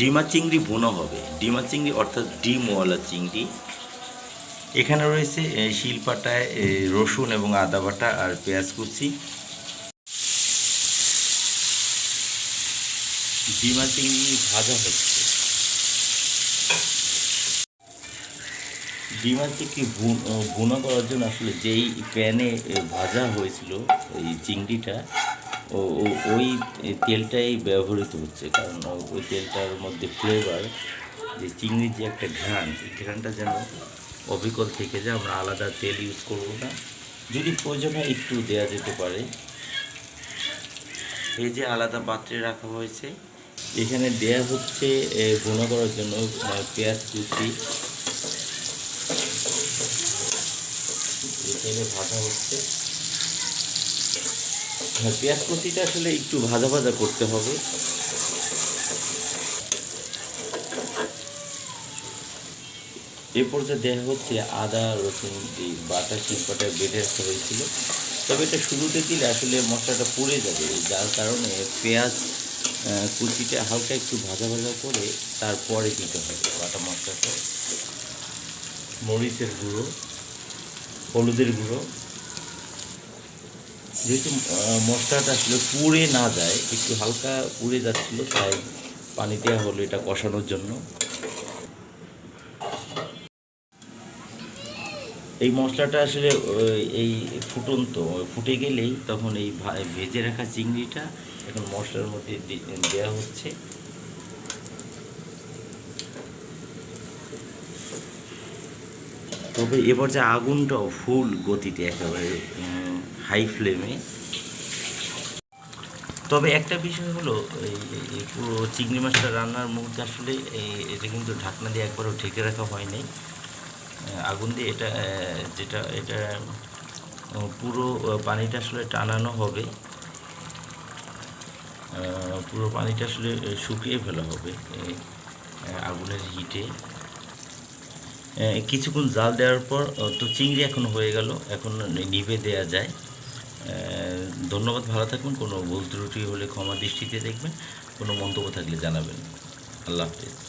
ডিমা চিংড়ি বোনা হবে। ডিমা চিংড়ি অর্থাৎ ডিমওয়ালা চিংড়ি। এখানে রয়েছে শিলপাটায় রসুন এবং আদা বাটা আর পেঁয়াজ কুচি। ডিমা চিংড়ি ভাজা হচ্ছে। ডিমা চিংড়ি ভুনা করার জন্য আসলে যেই প্যানে ভাজা হয়েছিল, এই চিংড়িটা ও ওই তেলটাই ব্যবহৃত হচ্ছে কারণ ওই তেলটার মধ্যে ফ্লেভার যে চিংড়ির যে একটা ঘ্রাণ এই ঘ্রাণটা যেন অবিকল থেকে যায় আমরা আলাদা তেল ইউজ করব না। যদি প্রয়োজন হয় একটু দেওয়া যেতে পারে। এই যে আলাদা পাত্রে রাখা হয়েছে এখানে দেয়া হচ্ছে এ, করার জন্য পেঁয়াজ কুচি। তেলে ভাজা হচ্ছে। হ্যাঁ পেঁয়াজ কুচিটা আসলে একটু ভাজা ভাজা করতে হবে। এ পর্যায়ে দেওয়া হচ্ছে আদা, রসুন এই বাটা, শিল্পটা বেটে রাখা হয়েছিল। তবে এটা শুরুতে দিলে আসলে মশলাটা পুড়ে যাবে, যার কারণে পেঁয়াজ কুচিটা হালকা একটু ভাজা ভাজা করে তারপরে দিতে হবে বাটা মশলাটা। মরিচের গুঁড়ো, হলুদের গুঁড়ো যেহেতু মশলাটা আসলে পুড়ে না যায়, একটু হালকা পুড়ে যাচ্ছিল, তাই পানি দেওয়া হলো এটা কষানোর জন্য। এই মশলাটা আসলে এই ফুটন্ত, ফুটে গেলেই তখন এই ভেজে রাখা চিংড়িটা এখন মশলার মধ্যে দেওয়া হচ্ছে। তবে এবার যে আগুনটাও ফুল গতিতে একেবারে হাই ফ্লেমে। তবে একটা বিষয় হলো এই পুরো চিংড়ি মাছটা রান্নার মুহূর্তে আসলে এটা কিন্তু ঢাকনা দিয়ে একবারও ঢেকে রাখা হয়নি। আহ, আগুন দিয়ে এটা যেটা এটা পুরো পানিটা আসলে টানানো হবে। পুরো পানিটা আসলে শুকিয়ে ফেলা হবে আগুনের হিটে। কিছুক্ষণ জাল দেওয়ার পর তো চিংড়ি এখন হয়ে গেল এখন নিভে দেয়া যায়। ধন্যবাদ, ভালো থাকবেন। কোনো ভুল ত্রুটি হলে ক্ষমা দৃষ্টিতে দেখবেন, কোনো মন্তব্য থাকলে জানাবেন। আল্লাহ হাফিজ।